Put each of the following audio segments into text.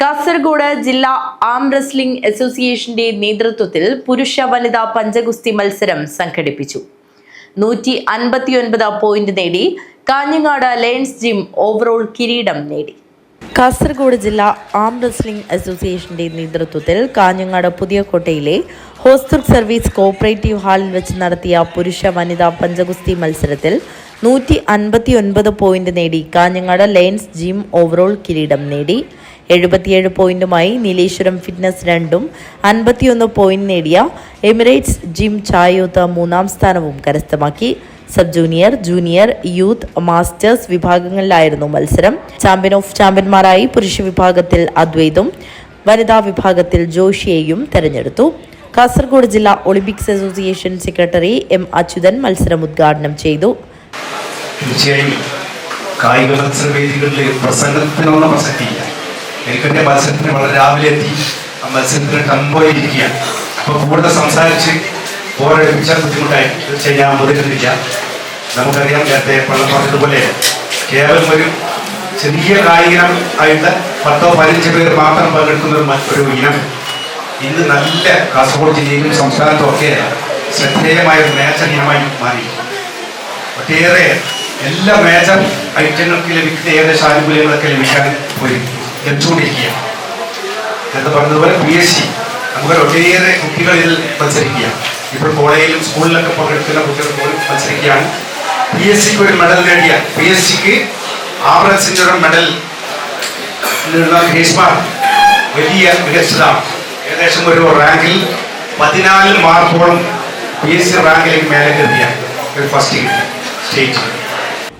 കാസർഗോഡ് ജില്ലാ ആം റെസ്ലിംഗ് അസോസിയേഷന്റെ നേതൃത്വത്തിൽ പുരുഷ വനിതാ പഞ്ചഗുസ്തി മത്സരം സംഘടിപ്പിച്ചു. നൂറ്റി അൻപത്തിയൊൻപത് പോയിന്റ് നേടി കാഞ്ഞങ്ങാട് ലയൺസ് ജിം ഓവറോൾ കിരീടം നേടി. കാസർഗോഡ് ജില്ലാ ആം റെസ്ലിംഗ് അസോസിയേഷന്റെ നേതൃത്വത്തിൽ കാഞ്ഞങ്ങാട് പുതിയകോട്ടയിലെ ഹോസ്റ്റർ സർവീസ് കോഓപ്പറേറ്റീവ് ഹാളിൽ വെച്ച് നടത്തിയ പുരുഷ വനിതാ പഞ്ചഗുസ്തി മത്സരത്തിൽ നൂറ്റി അൻപത്തി പോയിന്റ് നേടി കാഞ്ഞങ്ങാട് ലയൺസ് ജിം ഓവറോൾ കിരീടം നേടി. എഴുപത്തിയേഴ് പോയിന്റുമായി നീലേശ്വരം ഫിറ്റ്നസ് രണ്ടും അൻപത്തിയൊന്ന് പോയിന്റ് നേടിയ എമിറേറ്റ്സ് ജിം ചായൂത്ത് മൂന്നാം സ്ഥാനവും കരസ്ഥമാക്കി. Sub junior junior youth masters വിഭാഗങ്ങളിലായിരുന്നു മത്സരം. ചാമ്പ്യൻ ഓഫ് ചാമ്പ്യന്മാരായി പുരുഷ വിഭാഗത്തിൽ അദ്വൈതും വനിതാ വിഭാഗത്തിൽ ജോഷിയെയും തെരഞ്ഞെടുത്തു. കാസർഗോഡ് ജില്ലാ Olympics association secretary M Achuthan മത്സരം ഉദ്ഘാടനം ചെയ്തു. തീർച്ചയായും കായിക മത്സര വേദികളിൽ പ്രസംഗത്തിനുള്ള പ്രസക്തിയില്ല. എനിക്കെന്റെ മത്സരത്തിന് വളരെ രാവിലെ എത്തി. ആ മത്സരത്തിന് കമ്പോയിരിക്കുകയാണ് അപ്പൊ കൂടുതൽ സംസാരിച്ച് പോരടിപ്പിച്ചാൽ ബുദ്ധിമുട്ടായി. തീർച്ചയായും ഞാൻ മുതിരുന്നില്ല നമുക്കറിയാം നേരത്തെ പള്ളം പറഞ്ഞതുപോലെ കേവലം ഒരു ചെറിയ കായികം ആയിട്ട് പത്തോ പതിനഞ്ച് പേർ മാത്രം പങ്കെടുക്കുന്ന ഒരു ഇനം. ഇന്ന് നല്ല കാസർഗോഡ് ജില്ലയിലും സംസ്ഥാനത്തും ഒക്കെ ശ്രദ്ധേയമായ ഒരു മേച്ചർ ഇനമായി മാറി. ഒട്ടേറെ എല്ലാ മേജർ ഐറ്റങ്ങൾക്ക് ലഭിക്കുന്ന ഏകദേശം ആനുകൂല്യങ്ങളൊക്കെ ലഭിക്കാൻ പോയി. ലഭിച്ചുകൊണ്ടിരിക്കുകയാണ് എന്ന് പറഞ്ഞതുപോലെ പി എസ് സി നമുക്ക് ഒട്ടേറെ കുട്ടികൾ ഇതിൽ മത്സരിക്കുക ഇപ്പോൾ കോളേജിലും സ്കൂളിലൊക്കെ പങ്കെടുക്കുന്ന കുട്ടികൾ പോലും മത്സരിക്കുകയാണ്. പി എസ് സിക്ക് ഒരു മെഡൽ നേടിയ പി എസ് സിക്ക് ആവറേജിന്റെ ഒരു മെഡൽ വലിയ മികച്ചതാണ്. ഏകദേശം ഒരു റാങ്കിൽ പതിനാല് മാർക്കോളം പി എസ് സി റാങ്കിലേക്ക് മേലെ കയറിയ ഒരു ഫസ്റ്റ് സ്റ്റേറ്റ്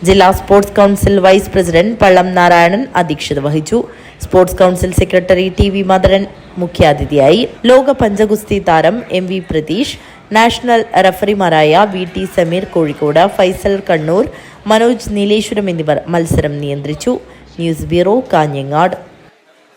ജില്ലാ sports council vice president Pallam Narayanan അധ്യക്ഷത വഹിച്ചു. Sports council secretary T V മദരൻ മുഖ്യാതിഥിയായി. ലോക പഞ്ചഗുസ്തി താരം എം വി പ്രതീഷ് നാഷണൽ റഫറിമാരായ വി ടി സമീർ കോഴിക്കോട് ഫൈസൽ കണ്ണൂർ മനോജ് നീലേശ്വരം എന്നിവർ മത്സരം നിയന്ത്രിച്ചു. News bureau Kanhangad.